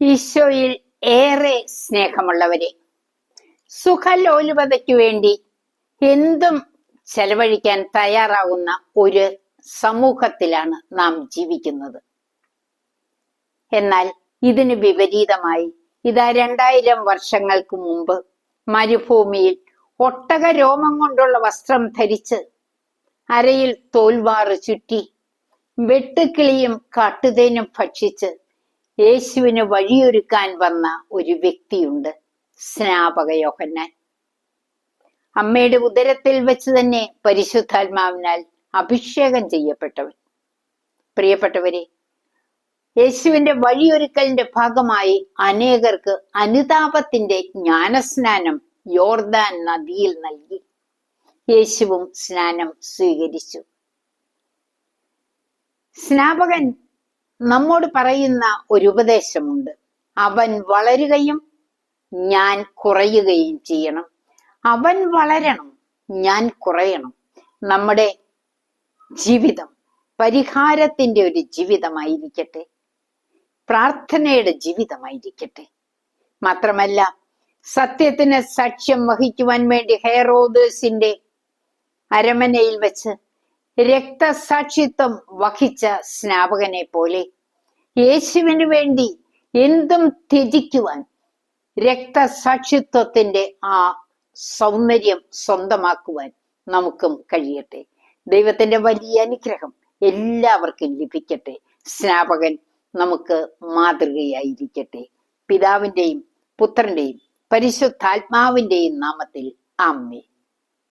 ഈശോയിൽ ഏറെ സ്നേഹമുള്ളവരെ സുഖലോലുപതയ്ക്ക് വേണ്ടി എന്തും ചെലവഴിക്കാൻ തയ്യാറാകുന്ന ഒരു സമൂഹത്തിലാണ് നാം ജീവിക്കുന്നത്. എന്നാൽ ഇതിന് വിപരീതമായി ഇതാ രണ്ടായിരം വർഷങ്ങൾക്ക് മുമ്പ് മരുഭൂമിയിൽ ഒട്ടക രോമം കൊണ്ടുള്ള വസ്ത്രം ധരിച്ച് അരയിൽ തോൽവാറ് ചുറ്റി വെട്ടുക്കിളിയും കാട്ടുതേനും ഭക്ഷിച്ച് യേശുവിന് വഴിയൊരുക്കാൻ വന്ന ഒരു വ്യക്തിയുണ്ട് സ്നാപക യോഹന്നാൻ. അമ്മയുടെ ഉദരത്തിൽ വെച്ച് തന്നെ പരിശുദ്ധാത്മാവിനാൽ അഭിഷേകം ചെയ്യപ്പെട്ടവൻ. പ്രിയപ്പെട്ടവരെ യേശുവിന്റെ വഴിയൊരുക്കലിന്റെ ഭാഗമായി അനേകർക്ക് അനുതാപത്തിന്റെ ജ്ഞാനസ്നാനം യോർദാൻ നദിയിൽ നൽകി. യേശുവും സ്നാനം സ്വീകരിച്ചു. സ്നാപകൻ നമ്മോട് പറയുന്ന ഒരു ഉപദേശമുണ്ട്. അവൻ വളരുകയും ഞാൻ കുറയുകയും ചെയ്യണം. അവൻ വളരണം ഞാൻ കുറയണം. നമ്മുടെ ജീവിതം പരിഹാരത്തിന്റെ ഒരു ജീവിതമായിരിക്കട്ടെ. പ്രാർത്ഥനയുടെ ജീവിതമായിരിക്കട്ടെ. മാത്രമല്ല സത്യത്തിന് സാക്ഷ്യം വഹിക്കുവാൻ വേണ്ടി ഹെയറോദേഴ്സിന്റെ അരമനയിൽ വെച്ച് രക്തസാക്ഷിത്വം വഹിച്ച സ്നാപകനെ പോലെ യേശുവിന് വേണ്ടി എന്തും ത്യജിക്കുവാൻ രക്തസാക്ഷിത്വത്തിന്റെ ആ സൗന്ദര്യം സ്വന്തമാക്കുവാൻ നമുക്കും കഴിയട്ടെ. ദൈവത്തിന്റെ വലിയ അനുഗ്രഹം എല്ലാവർക്കും ലഭിക്കട്ടെ. സ്നാപകൻ നമുക്ക് മാതൃകയായിരിക്കട്ടെ. പിതാവിന്റെയും പുത്രന്റെയും പരിശുദ്ധാത്മാവിന്റെയും നാമത്തിൽ ആമ്മേ